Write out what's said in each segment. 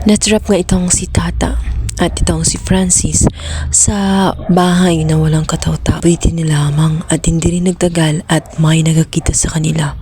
Natrap nga itong si Tata at itong si Francis sa bahay na walang kataw-taw. Bitin nila lamang at hindi rin nagtagal at may nagakita sa kanila.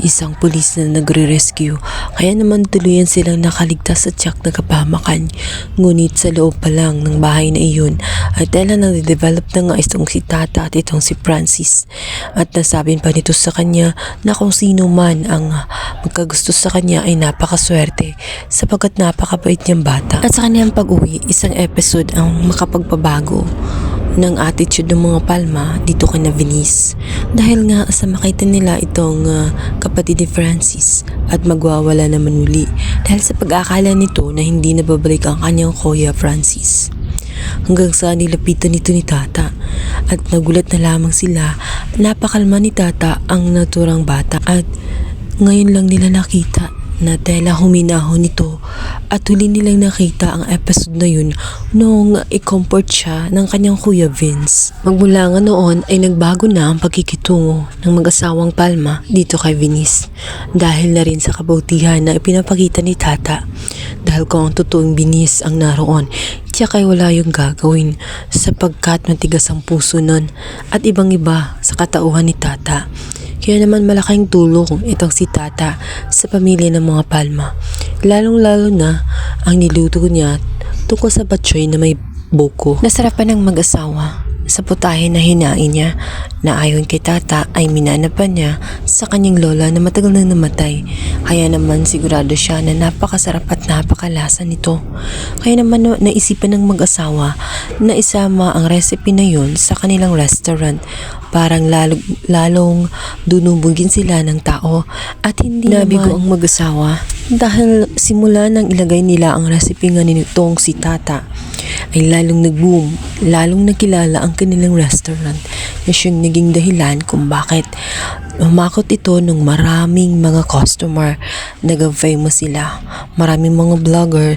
Isang pulis na nagre-rescue kaya naman tuluyan silang nakaligtas sa tiyak na kapamakan. Ngunit sa loob pa lang ng bahay na iyon ay tela nang develop na nga itong si Tata at itong si Francis. At nasabi pa nito sa kanya na kung sino man ang magkagusto sa kanya ay napakaswerte sapagkat napakabait niyang bata. At sa kanyang pag-uwi, isang episode ang makapagpabago ng attitude ng mga Palma dito kay na Venice. Dahil nga sa makita nila itong ah, kapatid ni Francis at magwawala naman muli dahil sa pag-akala nito na hindi na babalik ang kanyang kuya Francis. Hanggang sa nilapitan nito ni Tata at nagulat na lamang sila napakalma ni Tata ang naturang bata at ngayon lang nila nakita na tela huminahon nito at huli nilang nakita ang episode na yun noong i-comfort siya ng kanyang kuya Vince. Magmula nga noon ay nagbago na ang pagkikitungo ng mag-asawang Palma dito kay Venice dahil na rin sa kabutihan na ipinapakita ni Tata dahil kung ang totoong Venice ang naroon tiyak ay wala yung gagawin sapagkat matigas ang puso nun at ibang iba sa katauhan ni Tata. Kaya naman malaking tulong itong si Tata sa pamilya ng mga Palma. Lalong-lalo na ang niluto niya tungkol sa batchoy na may buko. Nasarapan ng mag-asawa sa putahe na hinain niya na ayon kay tata ay minanapan niya sa kanyang lola na matagal na namatay. Kaya naman sigurado siya na napakasarap at napakalasa nito. Kaya naman na- naisipan ng mag-asawa na isama ang recipe na yun sa kanilang restaurant. Parang lalo, lalong dunubugin sila ng tao at hindi nabigo ang mag-asawa dahil simula nang ilagay nila ang recipe nga nitong si tata ay lalong nag-boom, lalong nakilala ang kanilang restaurant na siyang naging dahilan kung bakit umakot ito ng maraming mga customer. Nag-famous sila. Maraming mga vlogger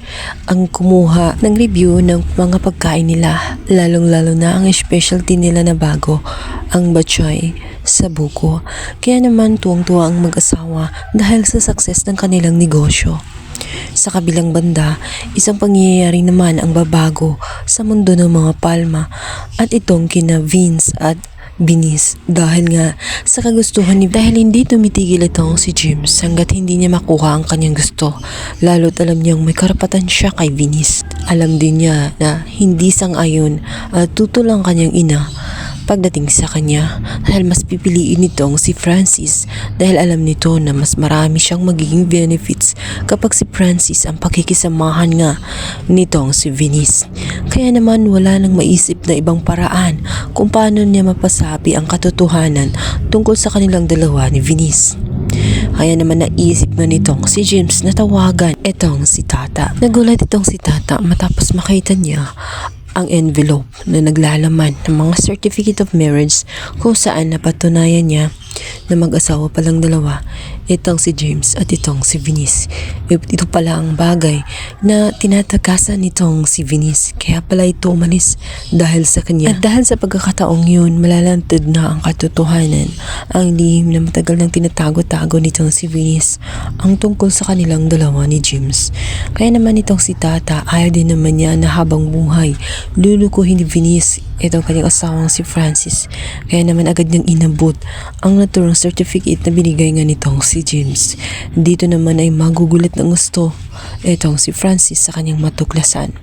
ang kumuha ng review ng mga pagkain nila. Lalong-lalo na ang specialty nila na bago, ang bachoy sa buko. Kaya naman tuwang-tuwa ang mag-asawa dahil sa success ng kanilang negosyo. Sa kabilang banda, isang pangyayari naman ang babago sa mundo ng mga palma at itong kina Vince at Binis dahil nga sa kagustuhan ni dahil hindi tumitigil itong si James hanggat hindi niya makuha ang kanyang gusto lalo't alam niyang may karapatan siya kay Vinis. Alam din niya na hindi sang-ayon at tutol ang kanyang ina pagdating sa kanya dahil mas pipiliin nitong si Francis dahil alam nito na mas marami siyang magiging benefits kapag si Francis ang pakikisamahan nga nitong si Venice. Kaya naman wala nang maisip na ibang paraan kung paano niya mapasabi ang katotohanan tungkol sa kanilang dalawa ni Venice. Kaya naman naisip na nitong si James na tawagan itong si Tata. Nagulat itong si Tata matapos makita niya ang envelope na naglalaman ng mga certificate of marriage kung saan napatunayan niya na mag-asawa palang dalawa itong si James at itong si Venice. Ito pala ang bagay na tinatagasan nitong si Venice kaya pala ito umalis dahil sa kanya. At dahil sa pagkakataong yun, malalantad na ang katotohanan ang lihim na matagal nang tinatago-tago nitong si Venice ang tungkol sa kanilang dalawa ni James. Kaya naman itong si Tata ayaw din naman niya na habang buhay lulukuhin ni Venice itong kanyang asawang si Francis. Kaya naman agad niyang inabot ang naturang certificate na binigay nga nitong si James. Dito naman ay magugulat ng gusto itong si Francis sa kanyang matuklasan.